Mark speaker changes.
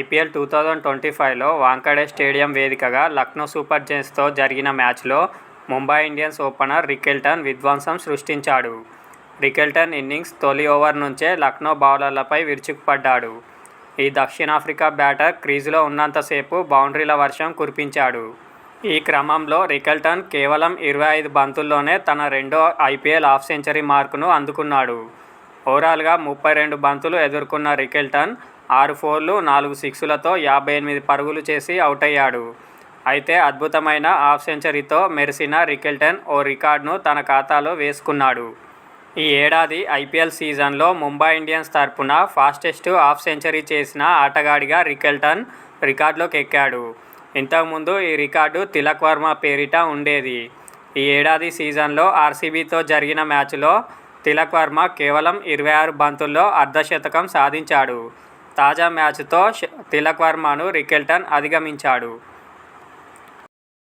Speaker 1: IPL two thousand twenty ఫైవ్లో Wankhede stadium వేదికగా Lucknow super జెయింట్స్తో జరిగిన మ్యాచ్లో ముంబై ఇండియన్స్ ఓపెనర్ రికెల్టన్ విధ్వంసం సృష్టించాడు. రికెల్టన్ ఇన్నింగ్స్ తొలి ఓవర్ నుంచే లక్నో బౌలర్లపై విరుచుకుపడ్డాడు. ఈ దక్షిణాఫ్రికా బ్యాటర్ క్రీజులో ఉన్నంతసేపు బౌండరీల వర్షం కురిపించాడు. ఈ క్రమంలో రికెల్టన్ కేవలం ఇరవై ఐదు బంతుల్లోనే తన రెండో ఐపీఎల్ హాఫ్ సెంచరీ మార్కును అందుకున్నాడు. ఓవరాల్గా ముప్పై రెండు బంతులు ఎదుర్కొన్న రికెల్టన్ ఆరు ఫోర్లు నాలుగు సిక్సులతో యాభై ఎనిమిది పరుగులు చేసి అవుట్ అయ్యాడు అయితే అద్భుతమైన హాఫ్ సెంచరీతో మెరిసిన రికెల్టన్ ఓ రికార్డును తన ఖాతాలో వేసుకున్నాడు. ఈ ఏడాది ఐపీఎల్ సీజన్లో ముంబై ఇండియన్స్ తరపున ఫాస్టెస్ట్ హాఫ్ సెంచరీ చేసిన ఆటగాడిగా రికెల్టన్ రికార్డులోకి ఎక్కాడు. ఇంతకుముందు ఈ రికార్డు తిలక్ వర్మ పేరిట ఉండేది. ఈ ఏడాది సీజన్లో ఆర్సీబీతో జరిగిన మ్యాచ్లో తిలక్ వర్మ కేవలం ఇరవై ఆరు బంతుల్లో అర్ధశతకం సాధించాడు. తాజా మ్యాచ్తో తిలక్ వర్మను రికెల్టన్ అధిగమించాడు.